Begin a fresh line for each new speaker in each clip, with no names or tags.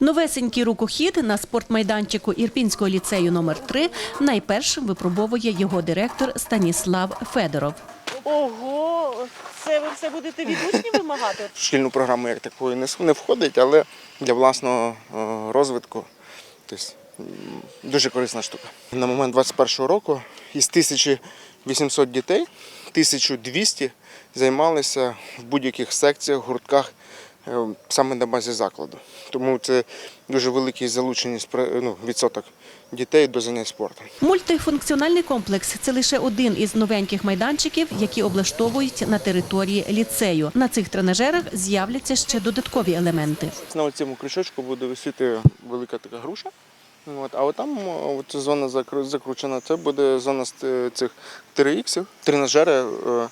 Новесенький рукохід на спортмайданчику Ірпінського ліцею номер 3 найпершим випробовує його директор Станіслав Федоров.
Ого, це ви все будете від учнів вимагати?
Шкільну програму як такої не входить, але для власного е, розвитку тобто, дуже корисна штука. На момент 21-го року із 1800 дітей 1200 займалися в будь-яких секціях, гуртках саме на базі закладу. Тому це дуже великий залученість ну, відсоток дітей до занять спортом.
Мультифункціональний комплекс це лише один із новеньких майданчиків, які облаштовують на території ліцею. На цих тренажерах з'являться ще додаткові елементи.
На цьому крючочку буде висіти велика така груша. От, а от там от зона закручена, це буде зона з е, цих 3х, тренажери, е,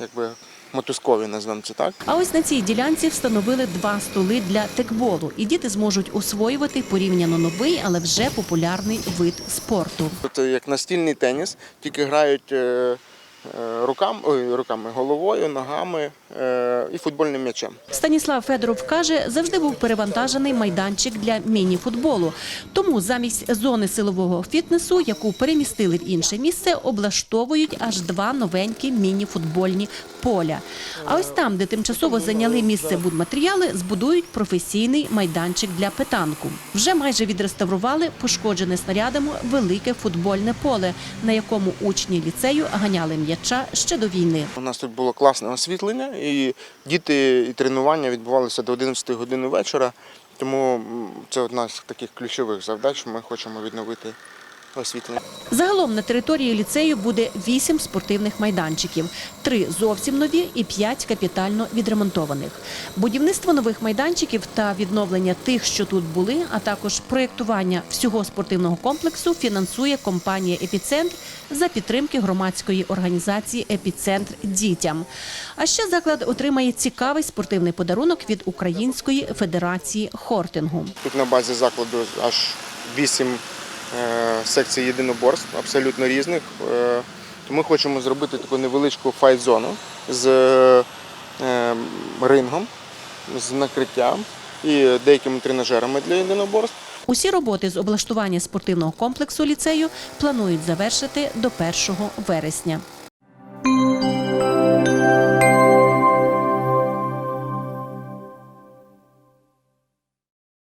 якби мотузкові, назвемо це так.
А ось на цій ділянці встановили два столи для текболу, і діти зможуть освоювати порівняно новий, але вже популярний вид спорту.
Це як настільний теніс, тільки грають е, руками, ой, руками, головою, ногами е, і футбольним м'ячем.
Станіслав Федоров каже, завжди був перевантажений майданчик для міні-футболу. Тому замість зони силового фітнесу, яку перемістили в інше місце, облаштовують аж два новенькі міні-футбольні поля. А ось там, де тимчасово зайняли місце будматеріали, збудують професійний майданчик для питанку. Вже майже відреставрували пошкоджене снарядами велике футбольне поле, на якому учні ліцею ганяли м'яча ще до війни.
У нас тут було класне освітлення, і діти і тренування відбувалися до 11 години вечора. Тому це одна з таких ключових завдач. Ми хочемо відновити освітлення.
Загалом на території ліцею буде вісім спортивних майданчиків, три зовсім нові і п'ять капітально відремонтованих. Будівництво нових майданчиків та відновлення тих, що тут були, а також проєктування всього спортивного комплексу фінансує компанія Епіцентр за підтримки громадської організації Епіцентр дітям. А ще заклад отримає цікавий спортивний подарунок від Української федерації хортингу.
Тут на базі закладу аж вісім секцій єдиноборств, абсолютно різних. Е, то ми хочемо зробити таку невеличку файт-зону з е, рингом, з накриттям і деякими тренажерами для єдиноборств.
Усі роботи з облаштування спортивного комплексу ліцею планують завершити до 1 вересня.